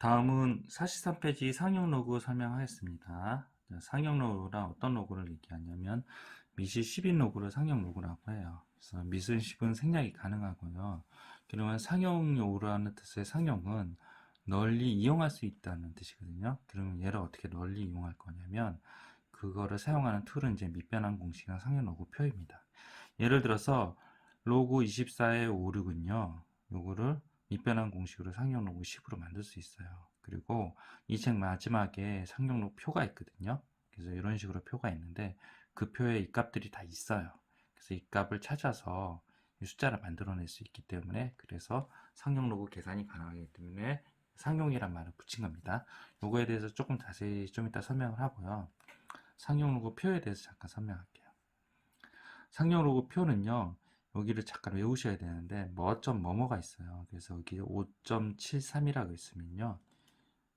다음은 43페이지 상용 로그 설명하겠습니다. 자, 상용 로그란 어떤 로그를 얘기하냐면 미시 10인 로그를 상용 로그라고 해요. 그래서 미슨 10은 생략이 가능하고요. 그러면 상용 로그라는 뜻의 상용은 널리 이용할 수 있다는 뜻이거든요. 그러면 얘를 어떻게 널리 이용할 거냐면 그거를 사용하는 툴은 이제 밑변환 공식이나 상용 로그 표입니다. 예를 들어서 로그 24의 56은요. 요거를 밑변환 공식으로 상용 로그 10으로 만들 수 있어요. 그리고 이 책 마지막에 상용 로그 표가 있거든요. 그래서 이런 식으로 표가 있는데 그 표에 이 값들이 다 있어요. 그래서 이 값을 찾아서 이 숫자를 만들어낼 수 있기 때문에 그래서 상용 로그 계산이 가능하기 때문에 상용이란 말을 붙인 겁니다. 요거에 대해서 조금 자세히 좀 이따 설명을 하고요. 상용 로그 표에 대해서 잠깐 설명할게요. 상용 로그 표는요. 여기를 잠깐 외우셔야 되는데 뭐 점 뭐뭐가 있어요. 그래서 여기 5.73이라고 있으면요.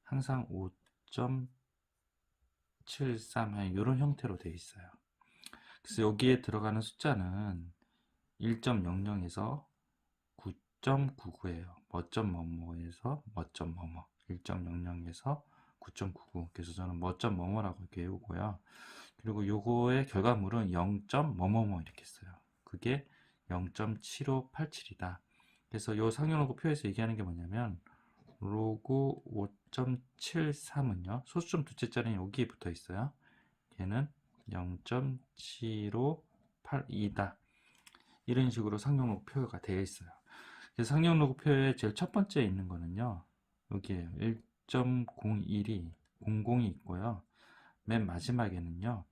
항상 5.73 이런 형태로 되어 있어요. 그래서 여기에 들어가는 숫자는 1.00에서 9.99예요. 뭐점 뭐뭐에서 뭐점 뭐뭐 1.00에서 9.99 그래서 저는 뭐점 뭐뭐라고 이렇게 외우고요. 그리고 요거의 결과물은 0. 뭐뭐뭐 이렇게 써요. 그게 0.7587이다. 그래서 요 상용로그 표에서 얘기하는 게 뭐냐면 로그 5.73은요. 소수점 두째 자리는 여기에 붙어 있어요. 걔는 0.7582다. 이런 식으로 상용로그 표가 되어 있어요. 그래서 상용로그 표에 제일 첫 번째 있는 거는요. 여기에요. 1.01이 00이 있고요. 맨 마지막에는요.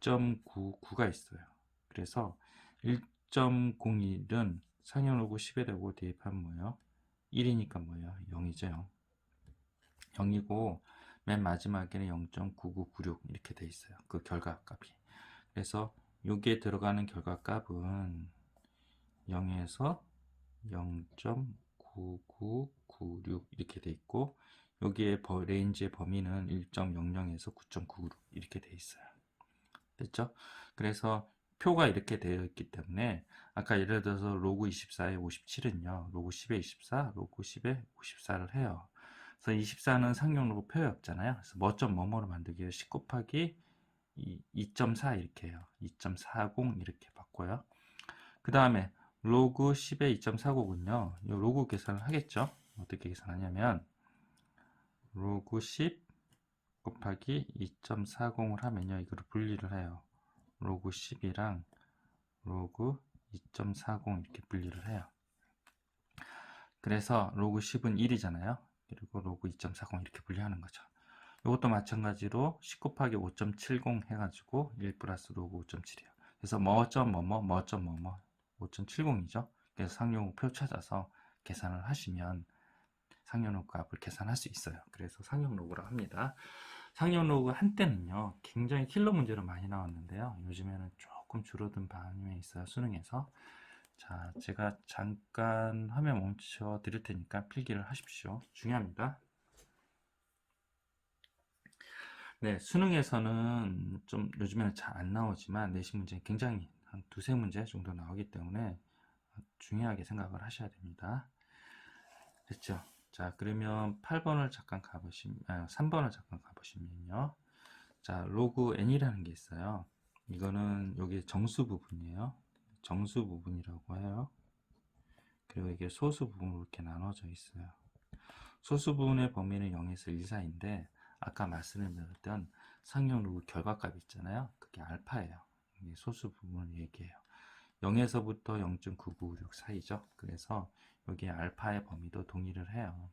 9.99가 있어요. 그래서 1.01은 상용로그 10에 대고 대입하면 뭐예요? 1이니까 뭐예요? 0이죠. 0. 0이고 맨 마지막에는 0.9996 이렇게 돼 있어요. 그 결과 값이. 그래서 여기에 들어가는 결과 값은 0에서 0.9996 이렇게 돼 있고 여기에 버, 레인지의 범위는 1.00에서 9.96 이렇게 돼 있어요. 됐죠? 그래서 표가 이렇게 되어 있기 때문에 아까 예를 들어서 로그 24에 57은요. 로그 10에 24, 로그 10에 54를 해요. 그래서 24는 상용 로그 표에 없잖아요. 그래서 뭐점 뭐뭐로 만들기 위해 10 곱하기 2.4 이렇게 해요. 2.40 이렇게 바꿔요. 그 다음에 로그 10에 2.40은요. 이 로그 계산을 하겠죠. 어떻게 계산하냐면 로그 10 곱하기 2.40을 하면요. 이거를 분리를 해요. 로그 10이랑 로그 2.40 이렇게 분리를 해요. 그래서 로그 10은 1이잖아요. 그리고 로그 2.40 이렇게 분리하는 거죠. 이것도 마찬가지로 10 곱하기 5.70 해가지고 1 플러스 로그 5.7이에요. 그래서 뭐점 뭐뭐 뭐점 뭐뭐 5.70이죠. 그래서 상용 표 찾아서 계산을 하시면 상용 로그 값을 계산할 수 있어요. 그래서 상용 로그라고 합니다. 상용 로그 한때는요 굉장히 킬러 문제로 많이 나왔는데요. 요즘에는 조금 줄어든 반면에 있어요 수능에서. 자 제가 잠깐 화면 멈춰 드릴 테니까 필기를 하십시오. 중요합니다. 네 수능에서는 좀 요즘에는 잘 안 나오지만 내신 문제 굉장히 한 두세 문제 정도 나오기 때문에 중요하게 생각을 하셔야 됩니다. 됐죠 자, 그러면 8번을 잠깐 가보시면, 아, 3번을 잠깐 가보시면요. 자, 로그 n이라는 게 있어요. 이거는 여기 정수 부분이에요. 정수 부분이라고 해요. 그리고 이게 소수 부분으로 이렇게 나눠져 있어요. 소수 부분의 범위는 0에서 1 사이인데, 아까 말씀드렸던 상용 로그 결과값 있잖아요. 그게 알파예요. 소수 부분을 얘기해요. 0에서부터 0.9996 사이죠. 그래서 여기 알파의 범위도 동일을 해요.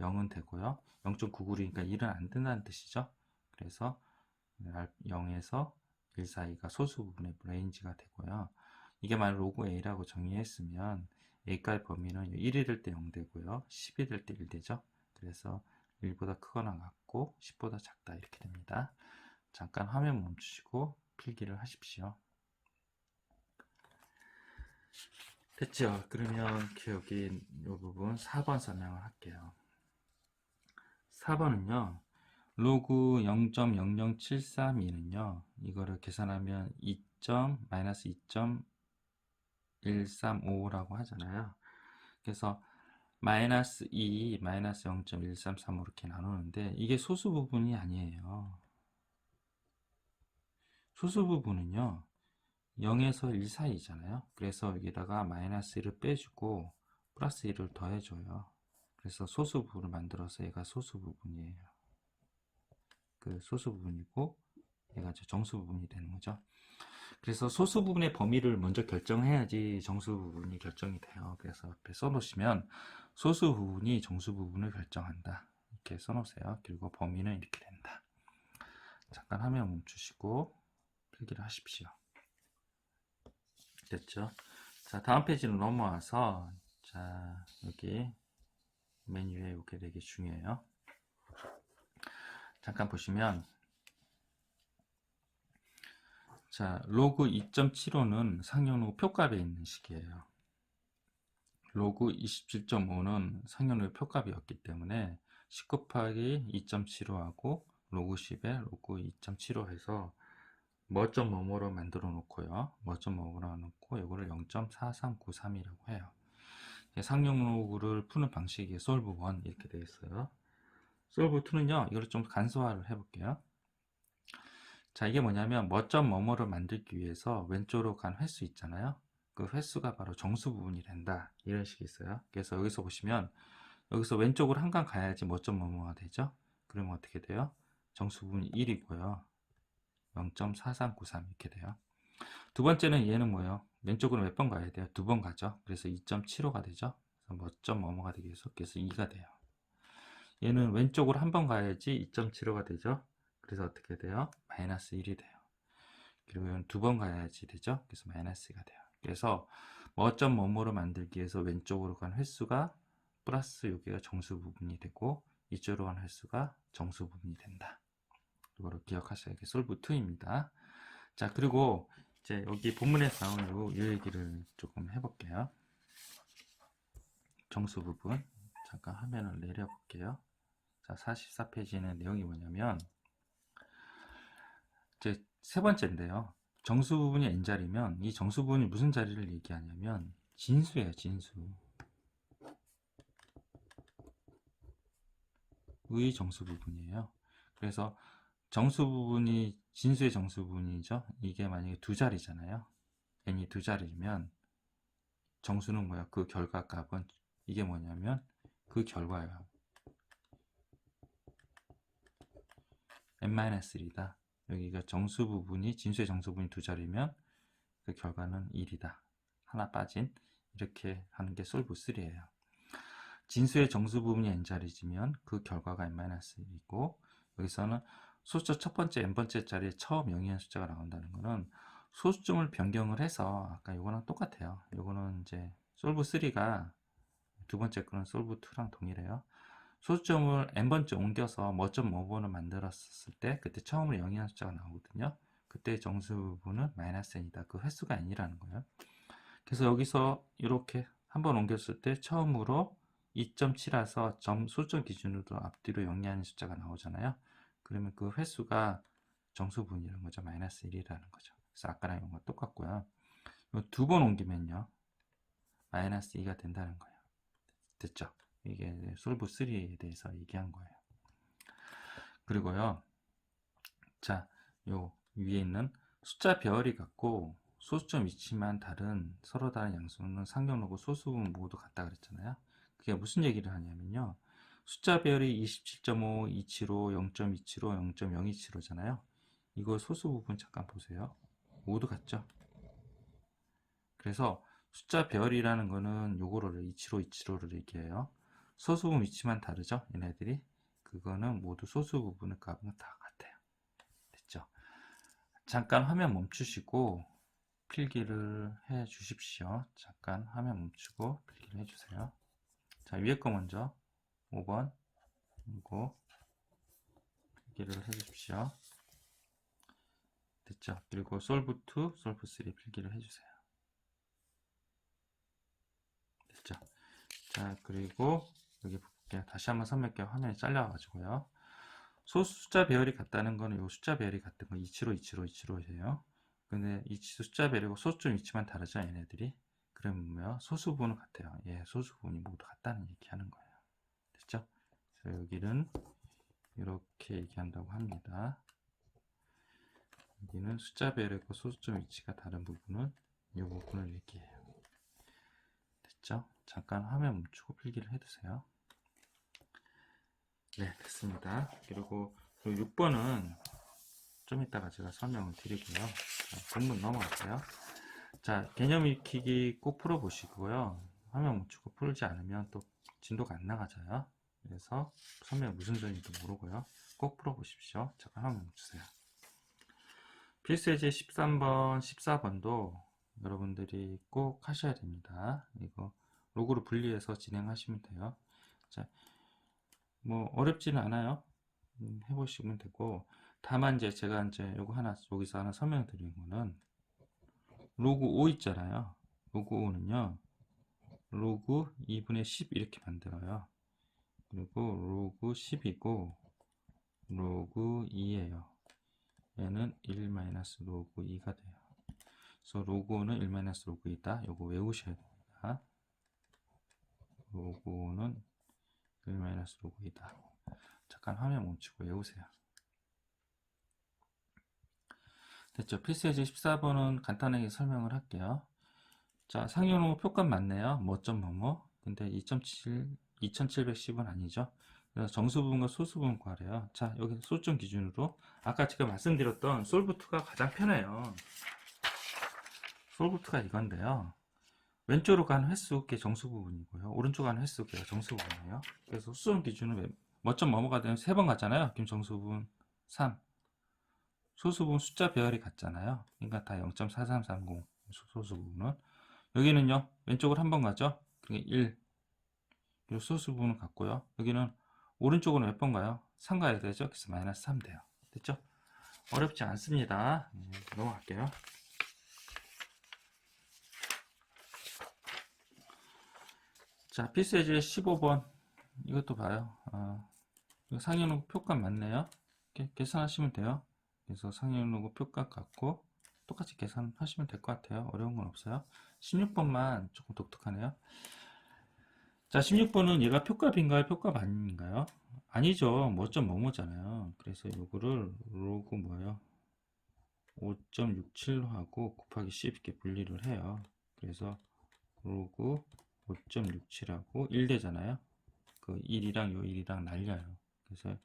0은 되고요. 0.99니까 1은 안 된다는 뜻이죠. 그래서 0에서 1 사이가 소수 부분의 레인지가 되고요. 이게 만약 로그 A라고 정의했으면 A가의 범위는 1이 될 때 0 되고요. 10이 될 때 1 되죠. 그래서 1보다 크거나 같고 10보다 작다 이렇게 됩니다. 잠깐 화면 멈추시고 필기를 하십시오. 됐죠? 그러면 여기 이 부분 4번 설명을 할게요. 4번은요. 로그 0.00732는요. 이거를 계산하면 2. 마이너스 2.135라고 하잖아요. 그래서 마이너스 2, 마이너스 0.133 이렇게 나누는데 이게 소수 부분이 아니에요. 소수 부분은요. 0에서 1 사이잖아요. 그래서 여기다가 마이너스 1을 빼주고 플러스 1을 더해줘요. 그래서 소수 부분을 만들어서 얘가 소수 부분이에요. 그 소수 부분이고 얘가 정수 부분이 되는 거죠. 그래서 소수 부분의 범위를 먼저 결정해야지 정수 부분이 결정이 돼요. 그래서 앞에 써놓으시면 소수 부분이 정수 부분을 결정한다. 이렇게 써놓으세요. 그리고 범위는 이렇게 된다. 잠깐 화면 멈추시고 필기를 하십시오. 됐죠? 자, 다음 페이지로 넘어와서 자, 여기 맨 위에 이게 되게 중요해요. 잠깐 보시면 자, 로그 2.75는 상용로 표값에 있는 식이에요. 로그 27.5는 상용로 표값이었기 때문에 10 곱하기 2.75하고 로그 10에 로그 2.75 해서 뭐점 뭐뭐로 만들어 놓고요. 뭐점 뭐뭐로 놓고 이거를 0.4393이라고 해요. 상용 로그를 푸는 방식이 솔브 1 이렇게 되어 있어요. 솔브 2는요. 이걸 좀 간소화를 해 볼게요. 자, 이게 뭐냐면 뭐점 뭐뭐를 만들기 위해서 왼쪽으로 간 횟수 있잖아요. 그 횟수가 바로 정수 부분이 된다. 이런 식이 있어요. 그래서 여기서 보시면 여기서 왼쪽으로 한칸 가야지 뭐점 뭐뭐가 되죠. 그러면 어떻게 돼요? 정수 부분이 1이고요. 0.4393 이렇게 돼요. 두 번째는 얘는 뭐예요? 왼쪽으로 몇 번 가야 돼요? 두 번 가죠. 그래서 2.75가 되죠. 그래서 뭐점 뭐뭐가 되기 위해서 그래서 2가 돼요. 얘는 왼쪽으로 한 번 가야지 2.75가 되죠. 그래서 어떻게 돼요? 마이너스 1이 돼요. 그리고 이건 두 번 가야지 되죠. 그래서 마이너스가 돼요. 그래서 뭐점 뭐뭐로 만들기 위해서 왼쪽으로 간 횟수가 플러스 여기가 정수 부분이 되고 이쪽으로 간 횟수가 정수 부분이 된다. 이거를 기억하셔야 돼. 솔브 2입니다. 자, 그리고 이제 여기 본문에서 나오는 요, 요 얘기를 조금 해볼게요. 정수 부분. 잠깐 화면을 내려볼게요. 자, 44페이지는 내용이 뭐냐면, 이제 세 번째인데요. 정수 부분이 n자리면 이 정수 부분이 무슨 자리를 얘기하냐면 진수예요, 진수. 의 정수 부분이에요. 그래서 정수 부분이 진수의 정수 부분이죠. 이게 만약에 두 자리잖아요. n이 두 자리면 정수는 뭐야? 그 결과 값은 이게 뭐냐면 그 결과예요. n-1이다. 여기가 정수 부분이 진수의 정수 부분이 두 자리면 그 결과는 1이다. 하나 빠진 이렇게 하는 게 솔브 3예요. 진수의 정수 부분이 n자리지면 그 결과가 n-1이고 여기서는 소수점 첫 번째 n번째 자리에 처음 영이한 숫자가 나온다는 거는 소수점을 변경을 해서 아까 이거랑 똑같아요. 이거는 이제 솔브 3가 두 번째 거는 솔브 2랑 동일해요. 소수점을 n번째 옮겨서 뭐점 뭐번을 만들었을 때 그때 처음으로 영이한 숫자가 나오거든요. 그때 정수 부분은 마이너스 n이다. 그 횟수가 n이라는 거예요. 그래서 여기서 이렇게 한 번 옮겼을 때 처음으로 2.7라서 점 소수점 기준으로 앞뒤로 영리하는 숫자가 나오잖아요. 그러면 그 횟수가 정수분이라는 거죠. 마이너스 1이라는 거죠. 그래서 아까랑 이건 똑같고요. 두 번 옮기면요. 마이너스 2가 된다는 거예요. 됐죠? 이게 솔브 3에 대해서 얘기한 거예요. 그리고요. 자, 요 위에 있는 숫자 배열이 같고 소수점 위치만 다른 서로 다른 양수는 상경로고 소수분 모두 같다 그랬잖아요. 그게 무슨 얘기를 하냐면요. 숫자 배열이 27.5, 275, 0.275, 0.027호잖아요. 이거 소수 부분 잠깐 보세요. 모두 같죠? 그래서 숫자 배열이라는 거는 요거를 275, 275를 얘기해요. 소수 부분 위치만 다르죠? 얘네들이. 그거는 모두 소수 부분의 값은 다 같아요. 됐죠? 잠깐 화면 멈추시고 필기를 해 주십시오. 잠깐 화면 멈추고 필기를 해 주세요. 자, 위에 거 먼저 5번 이거 필기를 해 주십시오. 됐죠? 그리고 솔브 2, 솔브 3 필기를 해 주세요. 됐죠? 자, 그리고 여기 볼게요. 다시 한번 설명할게요. 화면이 잘려가지고요. 소수 숫자 배열이 같다는 거는 이 숫자 배열이 같은 거 275, 275, 275예요. 근데 이 숫자 배열이고 소수점 위치만 다르죠, 얘네들이. 그러면 소수분은 같아요. 예, 소수분이 모두 같다는 얘기하는 거예요. 그래서 여기는 이렇게 얘기한다고 합니다. 여기는 숫자별이고 소수점 위치가 다른 부분은 이 부분을 얘기해요. 됐죠? 잠깐 화면 멈추고 필기를 해두세요. 네, 됐습니다. 그리고 6번은 좀 이따가 제가 설명을. 자, 본문 넘어갈게요. 자, 개념 익히기 꼭 풀어보시고요. 화면 멈추고 풀지 않으면 또 진도가 안 나가져요. 그래서 설명 무슨 소리인지 모르고요. 꼭 풀어보십시오. 잠깐 화면 멈추세요. 필수 예제 13번, 14번도 여러분들이 꼭 하셔야 됩니다. 이거 로그로 분리해서 진행하시면 돼요. 자, 뭐 어렵지는 않아요. 음, 해보시면 되고 다만 이제 제가 이제 요거 하나 여기서 하나 설명드리는 거는 로그 5 있잖아요. 로그 5는요. 로그 2분의 10 이렇게 만들어요. 그리고 로그 10이고 로그 2예요. 얘는 1 마이너스 로그 2가 돼요. 그래서 로그 5는 1 마이너스 로그 2다. 요거 외우셔야 됩니다. 로그 5는 1 마이너스 로그 2다. 잠깐 화면 멈추고 외우세요. 됐죠? 필수예제 14번은 간단하게 설명을 할게요. 자, 상용로 표값 맞네요. 뭐점 뭐뭐. 근데 2.7, 2710은 아니죠. 그래서 정수분과 소수분 구하래요. 자, 여기 소점 기준으로 아까 제가 말씀드렸던 솔브2가 가장 편해요. 솔브2가 이건데요. 왼쪽으로 가는 횟수께 정수 부분이고요. 오른쪽으로 가는 횟수께 정수 부분이에요. 그래서 수점 기준은 뭐점 뭐뭐가 되면 세 번 갔잖아요. 그럼 정수 부분 3. 소수 부분 숫자 배열이 같잖아요. 그러니까 다 0.4330 소수 부분은 여기는요. 왼쪽으로 한 번 가죠. 그러니까 1. 그리고 소수 부분은 같고요. 여기는 오른쪽으로 몇번 가요? 3 가야 되죠. 그래서 마이너스 3 돼요. 됐죠? 어렵지 않습니다. 네, 넘어갈게요. 자, 필수예제 15번. 이것도 봐요. 어, 상현호 표값 맞네요. 이렇게 계산하시면 돼요. 그래서 상현호 표값 같고 똑같이 계산하시면 될 것 같아요. 어려운 건 없어요. 16번만 조금 독특하네요. 자, 16번은 얘가 표값인가요? 표값 아닌가요? 아니죠. 뭐점 뭐뭐잖아요. 그래서 요거를 로그 뭐예요? 5.67로 하고 곱하기 10 이렇게 분리를 해요. 그래서 로그 5.67하고 1 되잖아요. 그 1이랑 요 1이랑 날려요. 그래서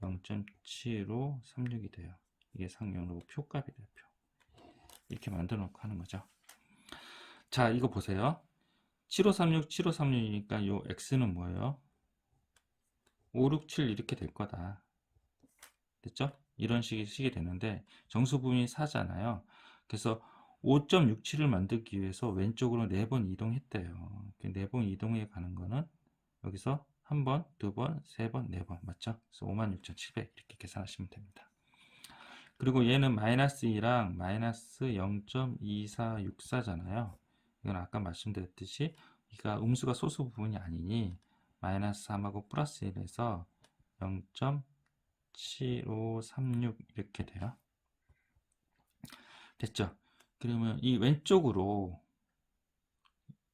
0.7536이 돼요. 이게 상용 로그 표값이 돼요. 표. 이렇게 만들어 놓고 하는 거죠. 자, 이거 보세요. 7536, 7536이니까 요 x는 뭐예요? 567 이렇게 될 거다. 됐죠? 이런 식이 식이 되는데 정수분이 4잖아요. 그래서 5.67을 만들기 위해서 왼쪽으로 4번 이동했대요. 4번 이동해 가는 거는 여기서 한 번, 두 번, 세 번, 네번 맞죠? 그래서 56,700 이렇게 계산하시면 됩니다. 그리고 얘는 마이너스 2랑 마이너스 0.2464잖아요. 이건 아까 말씀드렸듯이 이가 음수가 소수 부분이 아니니 마이너스 3하고 플러스 1에서 0.7536 이렇게 돼요. 됐죠? 그러면 이 왼쪽으로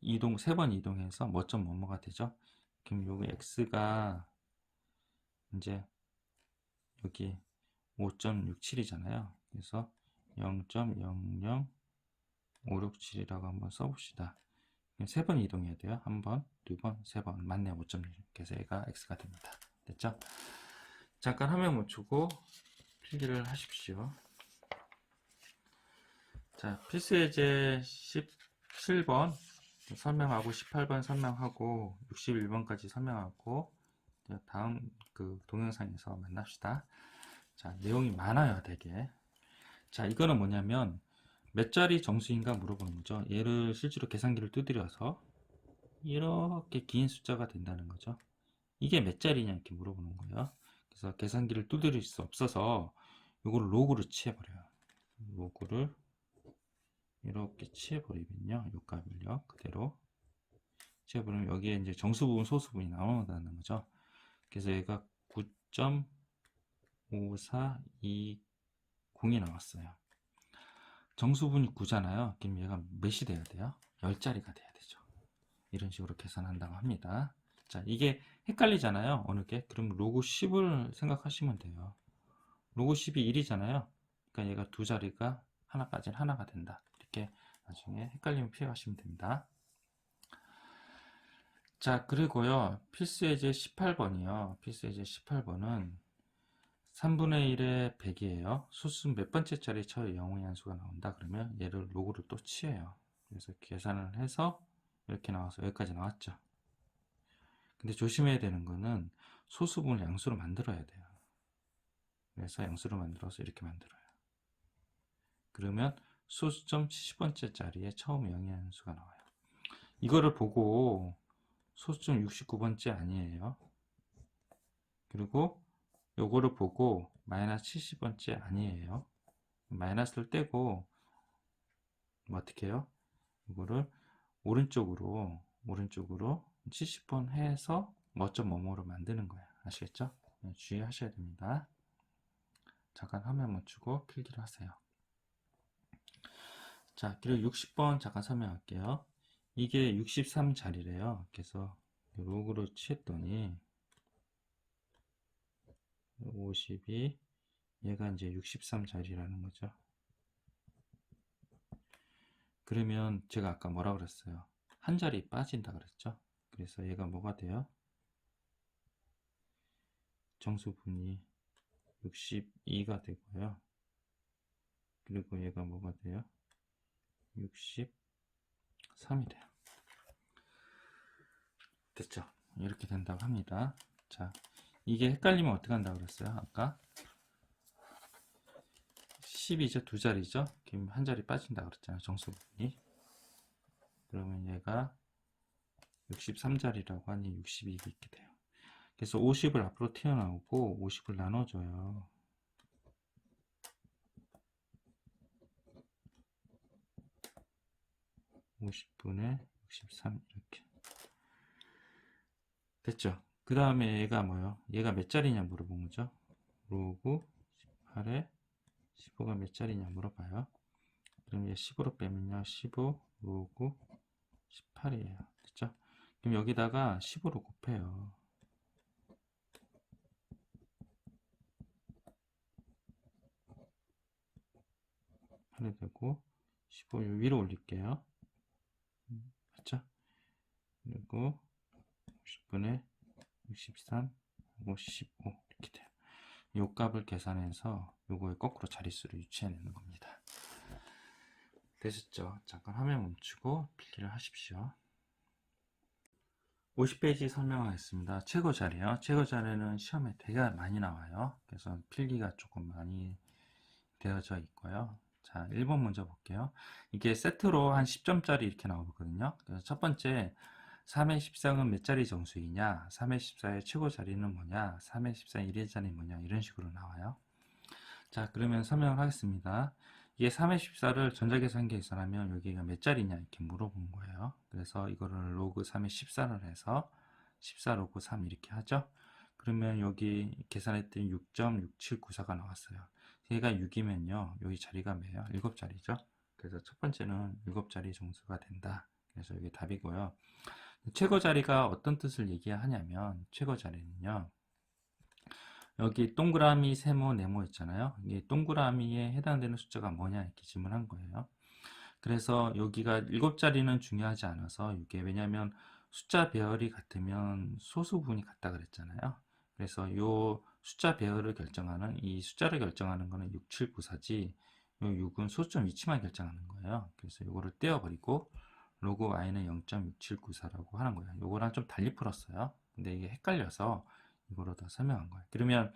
이동 세 번 이동해서 뭐점 뭐뭐가 되죠? 그럼 여기 x가 이제 여기 5.67이잖아요. 그래서 0.00567이라고 한번 써봅시다. 세 번 이동해야 돼요. 한 번, 두 번, 세 번. 맞네 5.1. 그래서 얘가 x가 됩니다. 됐죠? 잠깐 화면 멈추고 필기를 하십시오. 자, 필수 예제 17번 설명하고 18번 설명하고 61번까지 설명하고 다음 그 동영상에서 만납시다. 자, 내용이 많아요, 되게. 자, 이거는 뭐냐면 몇 자리 정수인가 물어보는 거죠. 얘를 실제로 계산기를 두드려서 이렇게 긴 숫자가 된다는 거죠. 이게 몇 자리냐 이렇게 물어보는 거예요. 그래서 계산기를 두드릴 수 없어서 이거를 로그로 치해버려요. 로그를 이렇게 치해버리면요. 요 값을요. 그대로 치해버리면 여기에 이제 정수 부분, 소수 부분이 나온다는 거죠. 그래서 얘가 9.5420이 나왔어요. 정수분이 9잖아요. 그럼 얘가 몇이 돼야 돼요? 10자리가 돼야 되죠. 이런 식으로 계산한다고 합니다. 자, 이게 헷갈리잖아요. 어느 게? 그럼 로그 10을 생각하시면 돼요. 로그 10이 1이잖아요. 그러니까 얘가 두 자리가 하나 빠진 하나가 된다. 이렇게 나중에 헷갈리면 피해가시면 됩니다. 자, 그리고요. 필수 예제 18번이요. 필수 예제 18번은 3분의 1의 100이에요. 수수 몇 번째 자리 쳐 영의 한수가 나온다. 그러면 얘를 로그를 또 취해요. 그래서 계산을 해서 이렇게 나와서 여기까지 나왔죠. 근데 조심해야 되는 거는 소수분을 양수로 만들어야 돼요. 그래서 양수로 만들어서 이렇게 만들어요. 그러면 소수점 70번째 자리에 처음 영의 한수가 나와요. 이거를 보고 소수점 69번째 아니에요. 그리고 요거를 보고 마이너스 70번째 아니에요. 마이너스를 떼고 뭐 어떻게 해요? 이거를 오른쪽으로 오른쪽으로 70번 해서 뭐점 뭐뭐로 만드는 거예요. 아시겠죠? 네, 주의하셔야 됩니다. 잠깐 화면 멈추고 필기를 하세요. 자, 그리고 60번 잠깐 설명할게요. 이게 63자리래요. 그래서 로그로 취했더니 52 얘가 이제 63 자리라는 거죠. 그러면 제가 아까 뭐라 그랬어요? 한 자리 빠진다 그랬죠? 그래서 얘가 뭐가 돼요? 정수분이 62가 되고요. 그리고 얘가 뭐가 돼요? 63이 돼요. 됐죠? 이렇게 된다고 합니다. 자, 이게 헷갈리면 어떻게 한다고 그랬어요? 아까 10이죠? 두 자리죠? 한 자리 빠진다 그랬잖아요. 정수분이. 그러면 얘가 63자리라고 하니 62가 있게 돼요. 그래서 50을 앞으로 튀어나오고 50을 나눠줘요. (50분의 63) 이렇게 됐죠 그 다음에 얘가 뭐요 얘가 몇 자리냐 물어본 거죠 로그 18에 15가 몇 자리냐 물어봐요 그럼 얘 10으로 빼면요 15 로그 18이에요 됐죠 그럼 여기다가 10으로 곱해요. 하게 되고 15 위로 올릴게요. 맞죠? 그리고 50분의 63 하고 15 이렇게 돼요. 요 값을 계산해서 요거의 거꾸로 자릿수를 유치해내는 겁니다. 되셨죠? 잠깐 화면 멈추고 필기를 하십시오. 50페이지 설명하겠습니다. 최고 자리요. 최고 자리는 시험에 되게 많이 나와요. 그래서 필기가 조금 많이 되어져 있고요. 자, 1번 먼저 볼게요. 이게 세트로 한 10점짜리 이렇게 나오거든요. 그래서 첫 번째, 3의 13은 몇 자리 정수이냐? 3의 14의 최고 자리는 뭐냐? 3의 14의 1의 자리는 뭐냐? 이런 식으로 나와요. 자, 그러면 설명을 하겠습니다. 이게 3의 14를 전자계산기에 계산하면 여기가 몇 자리냐 이렇게 물어본 거예요. 그래서 이거를 로그 3의 14를 해서 14 로그 3 이렇게 하죠. 그러면 여기 계산했더니 6.6794가 나왔어요. 얘가 6이면요. 여기 자리가 몇이요? 7자리죠. 그래서 첫 번째는 7자리 정수가 된다. 그래서 이게 답이고요. 최고 자리가 어떤 뜻을 얘기하냐면 최고 자리는요. 여기 동그라미, 세모, 네모 있잖아요. 이 동그라미에 해당되는 숫자가 뭐냐 이렇게 질문한 거예요. 그래서 여기가 일곱 자리는 중요하지 않아서 이게 왜냐면 숫자 배열이 같으면 소수분이 같다 그랬잖아요. 그래서 요 숫자 배열을 결정하는 이 숫자를 결정하는 거는 6794지 요 6은 소수점 위치만 결정하는 거예요. 그래서 요거를 떼어버리고 로그 y는 0.6794라고 하는 거예요. 요거랑 좀 달리 풀었어요. 근데 이게 헷갈려서 이거로 다 설명한 거예요. 그러면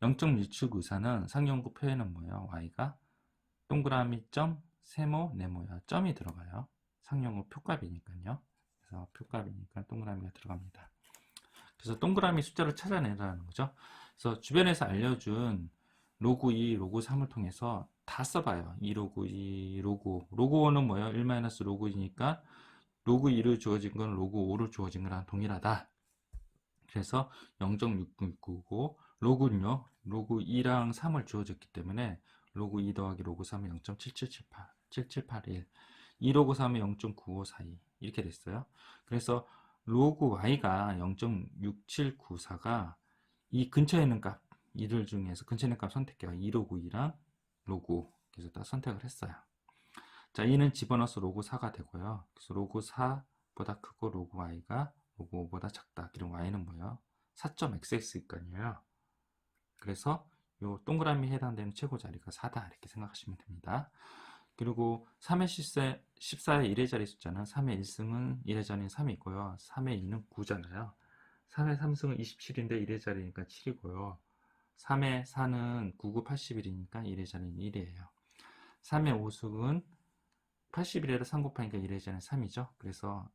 0.6794는 상용구 표현은 뭐예요? y가 동그라미 점, 세모, 네모야. 점이 들어가요. 상용구 표값이니까요. 그래서 표값이니까 동그라미가 들어갑니다. 그래서 동그라미 숫자를 찾아내라는 거죠. 그래서 주변에서 알려준 로그 2, 로그 3을 통해서 다 써봐요. 2 로그 2, 로그 5. 로그 5는 뭐예요? 1 마이너스 로그 2니까 로그 2를 주어진 건 로그 5를 주어진 거랑 동일하다. 그래서 0.699고 로그는요. 로그 2랑 3을 주어졌기 때문에 로그 2 더하기 로그 3은 0.7778 7781 2 로그 3의 0.95 사이 이렇게 됐어요. 그래서 로그 y가 0.6794가 이 근처에 있는 값 이들 중에서 근처에 있는 값 선택해요. 2 로그 2랑 5 그래서 딱 선택을 했어요. 자, 이는 집어넣어서 로그 4가 되고요. 그래서 로그 4보다 크고 로그 y가 로그 5보다 작다. 그럼 y는 뭐예요? 4.xx니까요. 그래서 요 동그라미 해당되는 최고 자리가 4다. 이렇게 생각하시면 됩니다. 그리고 3의 14, 14의 1의 자리 숫자는 3의 1승은 1의 자리는 3이고요. 3의 2는 9잖아요. 3의 3승은 27인데 1의 자리니까 7이고요. 3의 4는 99, 81이니까 1의 자리는 1이에요. 3의 5승은 81에다 3 곱하니까 1의 자리는 3이죠. 그래서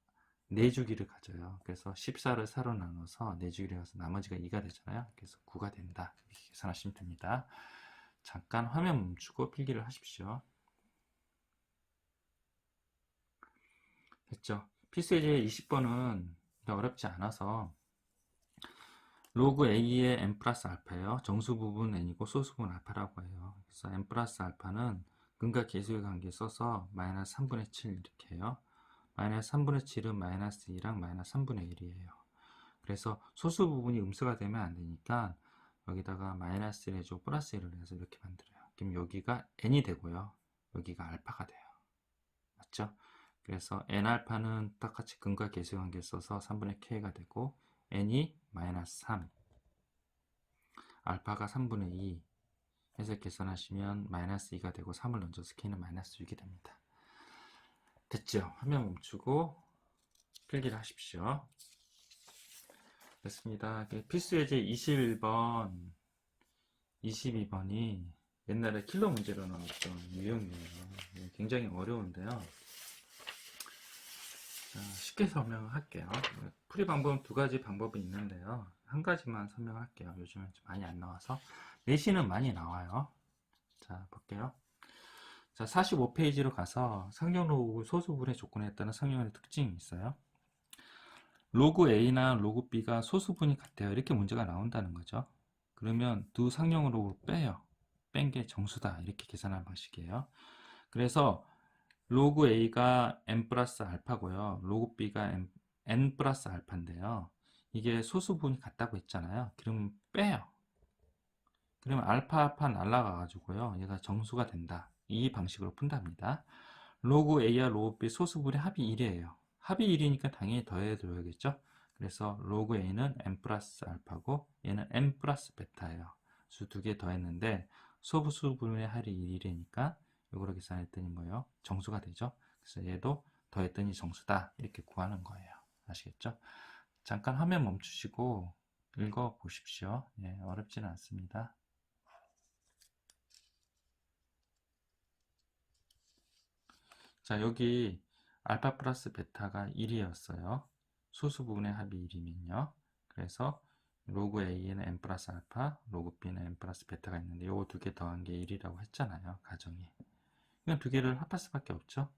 4주기를 가져요. 그래서 14를 4로 나눠서 4주기를 가서 나머지가 2가 되잖아요. 그래서 9가 된다. 이렇게 계산하시면 됩니다. 잠깐 화면 멈추고 필기를 하십시오. 됐죠? 필수예제 20번은 어렵지 않아서 로그 A의 n 플러스 알파예요. 정수 부분 n이고 소수 부분 알파라고 해요. 그래서 n 플러스 알파는 근과 계수의 관계 써서 마이너스 3분의 7 이렇게 해요. 마이너스 3분의 7은 마이너스 2랑 마이너스 3분의 1이에요. 그래서 소수 부분이 음수가 되면 안 되니까 여기다가 마이너스 1 해주고 플러스 1을 해서 이렇게 만들어요. 그럼 여기가 n이 되고요. 여기가 알파가 돼요. 맞죠? 그래서 n알파는 똑같이 근과 계수 관계 써서 3분의 k가 되고 n이 마이너스 3 알파가 3분의 2 해서 계산하시면 마이너스 2가 되고 3을 얹어서 k는 마이너스 6이 됩니다. 됐죠? 화면 멈추고 필기를 하십시오. 됐습니다. 필수 예제 21번, 22번이 옛날에 킬러 문제로 나왔던 유형이에요. 굉장히 어려운데요. 자, 쉽게 설명을 할게요. 풀이 방법은 두 가지 방법이 있는데요. 한 가지만 설명할게요. 요즘은 좀 많이 안 나와서. 내신은 많이 나와요. 자, 볼게요. 자, 45페이지로 가서 상용 로그 소수분의 조건에 따른 상용의 특징이 있어요. 로그 A나 로그 B가 소수분이 같아요. 이렇게 문제가 나온다는 거죠. 그러면 두 로그를 빼요. 뺀 게 정수다. 이렇게 계산하는 방식이에요. 그래서 로그 A가 n 플러스 알파고요. 로그 B가 n, n 플러스 알파인데요. 이게 소수분이 같다고 했잖아요. 그러면 빼요. 그러면 알파 알파 날라가 가지고요. 얘가 정수가 된다. 이 방식으로 푼답니다. 로그 A와 로그 B 소수분의 합이 1이에요. 합이 1이니까 당연히 더해줘야겠죠. 그래서 로그 A는 n 플러스 알파고 얘는 n 플러스 베타예요. 수 두 개 더했는데 소수분의 합이 1이니까 이거로 계산했더니 뭐예요? 정수가 되죠. 그래서 얘도 더했더니 정수다. 이렇게 구하는 거예요. 아시겠죠? 잠깐 화면 멈추시고 읽어 보십시오. 예, 어렵지는 않습니다. 자, 여기 알파 플러스 베타가 1이었어요. 소수 부분의 합이 1이면요. 그래서 로그 A에는 n 플러스 알파, 로그 B는 n 플러스 베타가 있는데 요거 두 개 더한 게 1이라고 했잖아요. 가정이. 그냥 두 개를 합할 수밖에 없죠.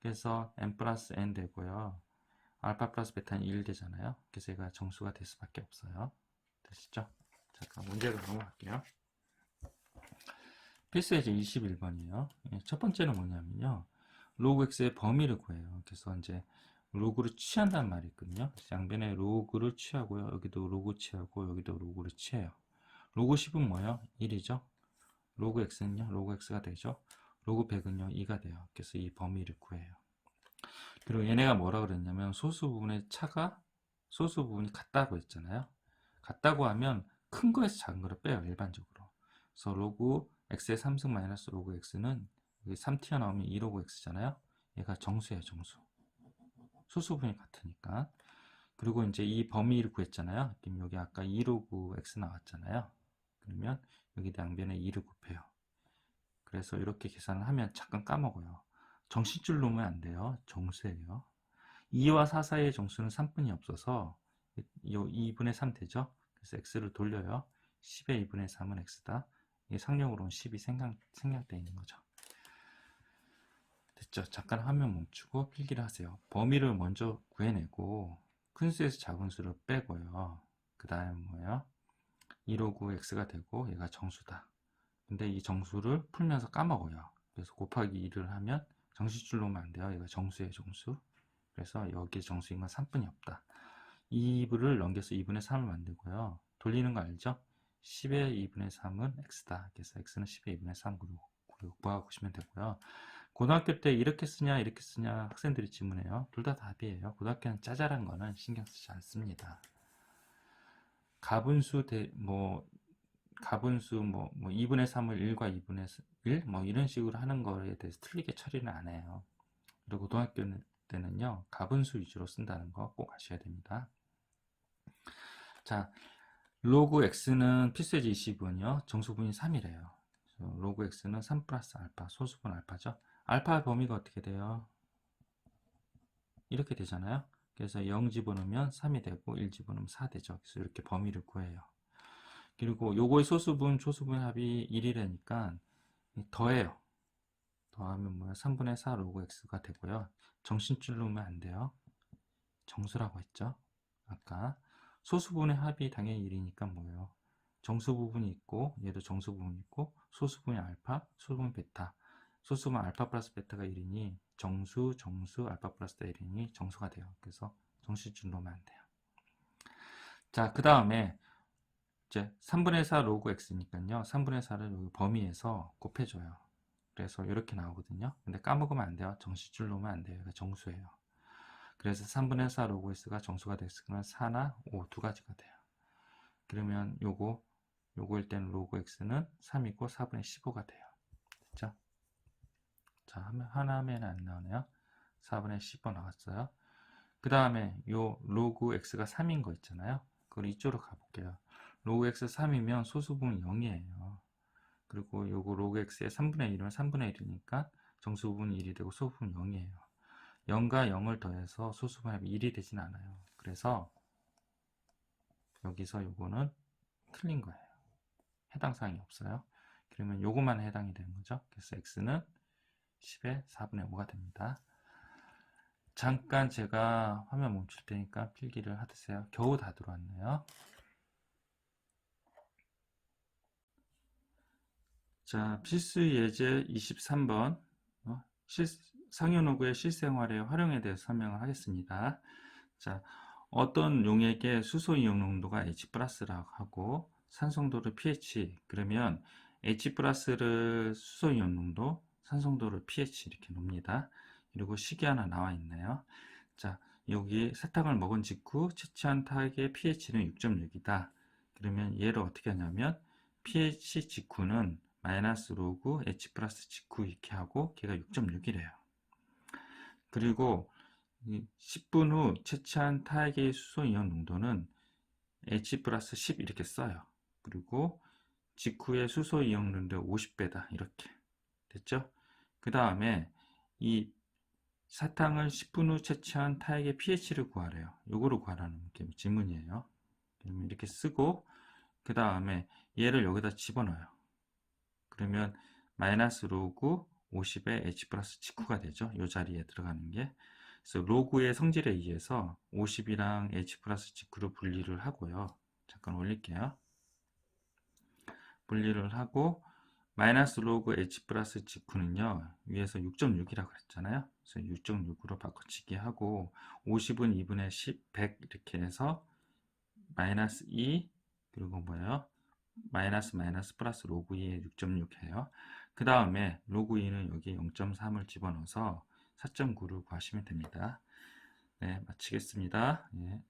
그래서 n 플러스 n 되고요. 알파 플러스 베타는 1 되잖아요. 그래서 얘가 정수가 될 수밖에 없어요. 되시죠? 잠깐 문제로 넘어갈게요. 필수 예제 21번이에요. 첫 번째는 뭐냐면요. 로그 x의 범위를 구해요. 그래서 이제 로그를 취한단 말이 있거든요. 양변에 로그를 취하고요. 여기도 로그 취하고 여기도 로그를 취해요. 로그 10은 뭐예요? 1이죠. 로그 x는요. 로그 x가 되죠. 로그 100은요. 2가 돼요. 그래서 이 범위를 구해요. 그리고 얘네가 뭐라 그랬냐면 소수 부분의 차가 소수 부분이 같다고 했잖아요. 같다고 하면 큰 거에서 작은 거를 빼요. 일반적으로. 그래서 로그 x의 3승 마이너스 로그 x는 여기 3 튀어나오면 2로그 x잖아요. 얘가 정수예요, 정수. 소수분이 같으니까. 그리고 이제 이 범위를 구했잖아요. 그럼 여기 아까 2로그 x 나왔잖아요. 그러면 여기 양변에 2를 곱해요. 그래서 이렇게 계산을 하면 잠깐 까먹어요. 정신줄 놓으면 안 돼요. 정수예요. 2와 4 사이의 정수는 3분이 없어서 이 2분의 3 되죠? 그래서 x를 돌려요. 10의 2분의 3은 x다. 이게 상용으로는 10이 생각, 생략되어 있는 거죠. 됐죠? 잠깐 화면 멈추고 필기를 하세요. 범위를 먼저 구해내고 큰 수에서 작은 수를 빼고요. 그 다음 뭐예요? 2로그 x가 되고 얘가 정수다. 근데 이 정수를 풀면서 까먹어요. 그래서 곱하기 2를 하면 정시줄 놓으면 안 돼요. 이거 정수예요, 정수. 그래서 여기 정수인 건 3분이 없다. 2를 넘겨서 2분의 3을 만들고요. 돌리는 거 알죠? 10의 2분의 3은 x다. 그래서 x는 10의 2분의 3으로 구하시면 되고요. 고등학교 때 이렇게 쓰냐 이렇게 쓰냐 학생들이 질문해요. 둘 다 답이에요. 고등학교는 짜잘한 거는 신경 쓰지 않습니다. 가분수 대, 뭐 가분수 뭐, 뭐 2분의 3을 1과 2분의 1 뭐 이런 식으로 하는 거에 대해서 틀리게 처리는 안 해요. 그리고 고등학교 때는요 가분수 위주로 쓴다는 거 꼭 아셔야 됩니다. 자 로그 x는 필수의 20은요 정수분이 3이래요. 로그 x는 3 플러스 알파 소수분 알파죠. 알파 범위가 어떻게 돼요? 이렇게 되잖아요. 그래서 0 집어넣으면 3이 되고 1 집어넣으면 4 되죠. 그래서 이렇게 범위를 구해요. 그리고 요거의 소수분, 초수분 합이 1이라니까 더해요. 더하면 뭐야? 3분의 4 로그 x가 되고요. 정신줄 놓으면 안 돼요. 정수라고 했죠. 아까 소수분의 합이 당연히 1이니까 뭐예요? 정수 부분이 있고 얘도 정수 부분이 있고 소수분이 알파, 소수분 베타. 소수분 알파 플러스 베타가 1이니 정수, 정수, 알파 플러스 1이니 정수가 돼요. 그래서 정신줄 놓으면 안 돼요. 자, 그 다음에 이제 3분의 4 로그 x니까요. 3분의 4를 여기 범위에서 곱해줘요. 그래서 이렇게 나오거든요. 근데 까먹으면 안 돼요. 정시줄 놓으면 안 돼요. 정수예요. 그래서 3분의 4 로그 x가 정수가 됐으면 4나 5 두 가지가 돼요. 그러면 요거 요거일 때는 로그 x는 3이고 4분의 15가 돼요. 됐죠? 자, 하나 하면 안 나오네요. 4분의 15 나왔어요. 그 다음에 요 로그 x가 3인 거 있잖아요. 그걸 이쪽으로 가볼게요. 로그 x 3이면 소수분이 0이에요. 그리고 요거 로그 x의 3분의 1이면 3분의 1이니까 정수분이 1이 되고 소수분이 0이에요. 0과 0을 더해서 소수분 합이 1이 되진 않아요. 그래서 여기서 요거는 틀린 거예요. 해당 사항이 없어요. 그러면 요거만 해당이 되는 거죠. 그래서 x는 10의 4분의 5가 됩니다. 잠깐 제가 화면 멈출 테니까 필기를 하드세요. 겨우 다 들어왔네요. 자, 필수 예제 23번 어, 실, 상현호구의 실생활의 활용에 대해서 설명을 하겠습니다. 자, 어떤 용액의 수소 이온 농도가 H+라고 하고 산성도를 pH 그러면 H+를 수소 이온 농도, 산성도를 pH 이렇게 놉니다. 그리고 식이 하나 나와 있네요. 자, 여기 사탕을 먹은 직후 채취한 타액의 pH는 6.6이다. 그러면 얘를 어떻게 하냐면 pH 직후는 마이너스 로그 H 플러스 직후 이렇게 하고 걔가 6.6이래요. 그리고 10분 후 채취한 타액의 수소 이온 농도는 H 플러스 10 이렇게 써요. 그리고 직후의 수소 이온 농도 50배다 이렇게 됐죠? 그 다음에 이 사탕을 10분 후 채취한 타액의 pH를 구하래요. 요거를 구하라는 게 질문이에요. 이렇게 쓰고 그 다음에 얘를 여기다 집어넣어요. 그러면 마이너스 로그 50의 h 플러스 직후가 되죠. 이 자리에 들어가는 게. 그래서 로그의 성질에 의해서 50이랑 h 플러스 직후로 분리를 하고요. 잠깐 올릴게요. 분리를 하고 마이너스 로그 h 플러스 직후는요. 위에서 6.6이라고 그랬잖아요. 그래서 6.6으로 바꿔치기 하고 50은 2분의 10, 100 이렇게 해서 마이너스 2 그리고 뭐예요? 마이너스 마이너스 플러스 로그 2에 6.6 해요. 그 다음에 로그 2는 여기 0.3을 집어넣어서 4.9를 구하시면 됩니다. 네, 마치겠습니다. 예.